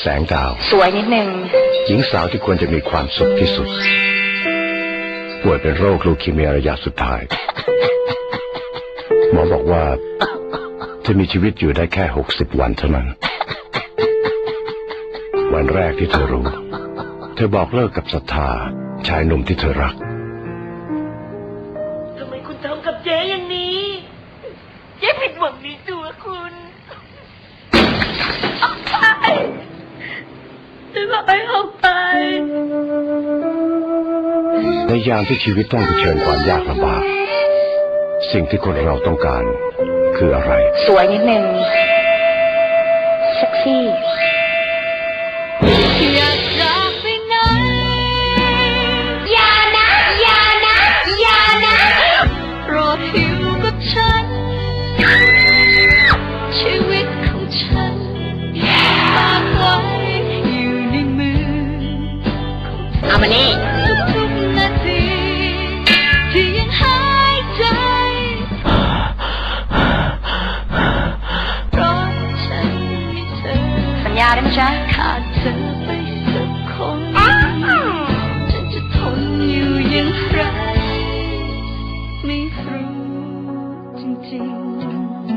แสงดาว สวยนิดนึง หญิงสาวที่ควรจะมีความสุขที่สุด ป่วยเป็นโรคลูคีเมียระยะสุดท้าย หมอบอกว่าจะมีชีวิตอยู่ได้แค่หกสิบวันเท่านั้น วันแรกที่เธอรู้ เธอบอกเลิกกับศรัทธาชายหนุ่มที่เธอรัก ทำไมคุณทำกับเจ๊อย่างนี้ เจ๊ผิดหวังในตัวคุณออกไป จะบอกให้ออกไป ในยามที่ชีวิตต้องเผชิญความยากลำบาก สิ่งที่คนเราต้องการคืออะไร สวยนิดนึงเซ็กซี่าด้ไหมจะขาดเธอไปสักคนฉันจะทนอยู่อย่างไรไม่รู้จริง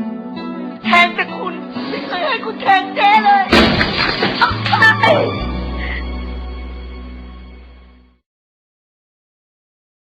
ๆแทงแต่คุณไม่เคยให้คุณแทงเจ๊เลย